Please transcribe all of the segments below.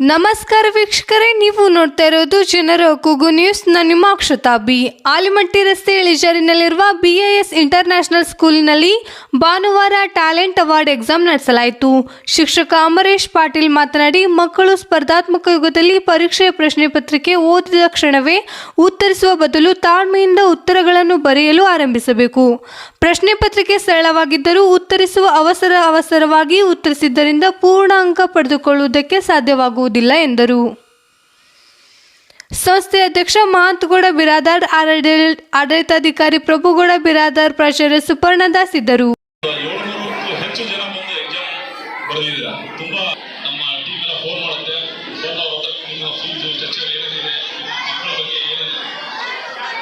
ನಮಸ್ಕಾರ ವೀಕ್ಷಕರೇ, ನೀವು ನೋಡ್ತಾ ಇರೋದು ಜನರ ಕೂಗು ನ್ಯೂಸ್ ನಾನು ನಿಮ್ಮ ಅಕ್ಷತಾ ಬಿ. ಆಲಿಮಟ್ಟಿ ರಸ್ತೆ ಇಳಿಜಾರಿನಲ್ಲಿರುವ ಬಿಎಎಸ್ ಇಂಟರ್ನ್ಯಾಷನಲ್ ಸ್ಕೂಲಿನಲ್ಲಿ ಭಾನುವಾರ ಟ್ಯಾಲೆಂಟ್ ಅವಾರ್ಡ್ ಎಕ್ಸಾಮ್ ನಡೆಸಲಾಯಿತು. ಶಿಕ್ಷಕ ಅಮರೇಶ್ ಪಾಟೀಲ್ ಮಾತನಾಡಿ, ಮಕ್ಕಳು ಸ್ಪರ್ಧಾತ್ಮಕ ಯುಗದಲ್ಲಿ ಪರೀಕ್ಷೆಯ ಪ್ರಶ್ನೆ ಪತ್ರಿಕೆ ಓದಿದ ಕ್ಷಣವೇ ಉತ್ತರಿಸುವ ಬದಲು ತಾಳ್ಮೆಯಿಂದ ಉತ್ತರಗಳನ್ನು ಬರೆಯಲು ಆರಂಭಿಸಬೇಕು. ಪ್ರಶ್ನೆ ಪತ್ರಿಕೆ ಸರಳವಾಗಿದ್ದರೂ ಉತ್ತರಿಸುವ ಅವಸರ ಅವಸರವಾಗಿ ಉತ್ತರಿಸಿದ್ದರಿಂದ ಪೂರ್ಣ ಅಂಕ ಪಡೆದುಕೊಳ್ಳುವುದಕ್ಕೆ ಸಾಧ್ಯವಾಗುವುದಿಲ್ಲ ಎಂದರು. ಸಂಸ್ಥೆ ಅಧ್ಯಕ್ಷ ಮಹಂತಗೌಡ ಬಿರಾದಾರ್, ಆಡಳಿತ- ಆಡಳಿತಾಧಿಕಾರಿ ಪ್ರಭುಗೌಡ ಬಿರಾದಾರ್, ಪ್ರಾಚಾರ್ಯ ಸುಪರ್ಣದಾಸ್ ಇದ್ದರು. ಏಳ್ನೂರಕ್ಕೂ ಹೆಚ್ಚು ಜನ ಮಾತಾಡಿಕೊಂಡು ಎಕ್ಸಾಮ್ ಬರೆದಿದ್ದೀರಾ ತುಂಬಾ ನಮ್ಮ ಟೀಮ್ ಎಲ್ಲ ಫೋನ್ ಮಾಡುತ್ತೆ ಫೋನ್ ಅವ್ರ ಹತ್ರ ನಿಮ್ಮ ಫೀಸು ಸ್ಟ್ರಕ್ಚರ್ ಏನೇನಿದೆ ಮಕ್ಕಳ ಬಗ್ಗೆ ಏನೇನು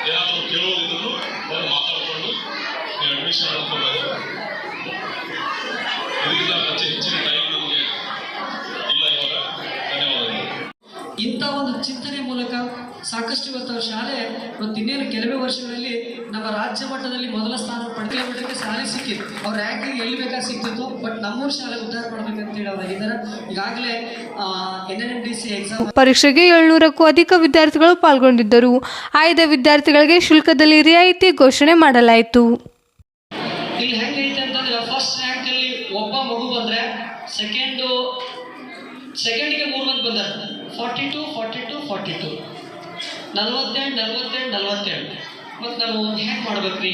ಏನಾದರೂ ಕೇಳೋದಿದ್ರು ಫೋನ್ ಮಾತಾಡಿಕೊಂಡು ನೀವು ಅಡ್ಮಿಷನ್ ಮಾಡ್ಕೋಬೋದು ಇದರಿಂದ ಹೆಚ್ಚು ಹೆಚ್ಚಿನ ಟೈಮ್ ನಮಗೆ ಇಲ್ಲ ಇವಾಗ ಧನ್ಯವಾದಗಳು ಇಂಥ ಒಂದು ಚಿಂತನೆ ಮೂಲಕ ಸಾಕಷ್ಟು ಇವತ್ತು ಶಾಲೆ ಇವತ್ತು ಇನ್ನೇನು ಕೆಲವೇ ವರ್ಷಗಳಲ್ಲಿ ನಮ್ಮ ರಾಜ್ಯ ಮಟ್ಟದಲ್ಲಿ ಮೊದಲ ಸ್ಥಾನ ಪಡೆದುಕೊಳ್ಳೋದಕ್ಕೆ ಶಾಲೆ ಸಿಕ್ಕಿತ್ತು. ಅವ್ರ ರ್ಯಾಂಕಿಂಗ್ ಎಲ್ಲಿ ಬೇಕಾದ್ರೆ ಸಿಕ್ತಿತ್ತು? ಬಟ್ ನಮ್ಮೂರು ಶಾಲೆ ಉದ್ಧಾರ ಮಾಡ್ಬೇಕಂತೇಳಿ ಅವ್ರು ಆಗಿದ್ದಾರೆ. ಈಗಾಗಲೇ N N D C exam ಪರೀಕ್ಷೆಗೆ ಏಳ್ನೂರಕ್ಕೂ ಅಧಿಕ ವಿದ್ಯಾರ್ಥಿಗಳು ಪಾಲ್ಗೊಂಡಿದ್ದರು. ಆಯ್ದ ವಿದ್ಯಾರ್ಥಿಗಳಿಗೆ ಶುಲ್ಕದಲ್ಲಿ ರಿಯಾಯಿತಿ ಘೋಷಣೆ ಮಾಡಲಾಯಿತು. ಇಲ್ಲಿ ಹೆಂಗೈತೆ ಅಂತಂದ್ರೆ ಫಸ್ಟ್ ರ್ಯಾಂಕಲ್ಲಿ ಒಬ್ಬ ಮಗು ಬಂದರೆ ಸೆಕೆಂಡು ಸೆಕೆಂಡ್ಗೆ ಮೂರು ಮಂದಿ ಬಂದಾರೆ. Forty two forty two forty two ನಲ್ವತ್ತೆಂಟು ನಲ್ವತ್ತೆಂಟು ನಲ್ವತ್ತೆಂಟು. ಮತ್ತು ನಾವು ಹೆಂಗೆ ಮಾಡ್ಬೇಕು ರೀ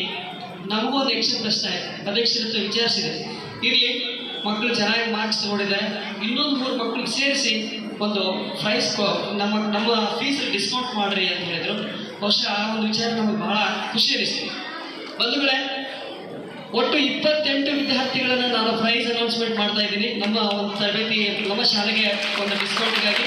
ನಮಗೂ ಒಂದು ಯಕ್ಷ ಪ್ರಶ್ನೆ ಅಧ್ಯಕ್ಷರ ಹತ್ರ ವಿಚಾರಿಸಿದೆ. ಇರಲಿ ಮಕ್ಕಳು ಚೆನ್ನಾಗಿ ಮಾರ್ಕ್ಸ್ ತಗೊಂಡಿದ್ದಾರೆ ಇನ್ನೊಂದು ಮೂರು ಮಕ್ಕಳಿಗೆ ಸೇರಿಸಿ ಒಂದು ಪ್ರೈಸ್ ನಮ್ಮ ನಮ್ಮ ಫೀಸ್ ಡಿಸ್ಕೌಂಟ್ ಮಾಡಿರಿ ಅಂತ ಹೇಳಿದರು. ಬಹುಶಃ ಆ ಒಂದು ವಿಚಾರ ನಮಗೆ ಭಾಳ ಖುಷಿ ಅನಿಸ್ತು. ಬಂಧುಗಳೇ, ಒಟ್ಟು ಇಪ್ಪತ್ತೆಂಟು ವಿದ್ಯಾರ್ಥಿಗಳನ್ನು ನಾನು ಪ್ರೈಸ್ ಅನೌನ್ಸ್ಮೆಂಟ್ ಮಾಡ್ತಾ ಇದ್ದೀನಿ. ನಮ್ಮ ಒಂದು ತರಬೇತಿ, ನಮ್ಮ ಶಾಲೆಗೆ ಒಂದು ಡಿಸ್ಕೌಂಟ್ಗಾಗಿ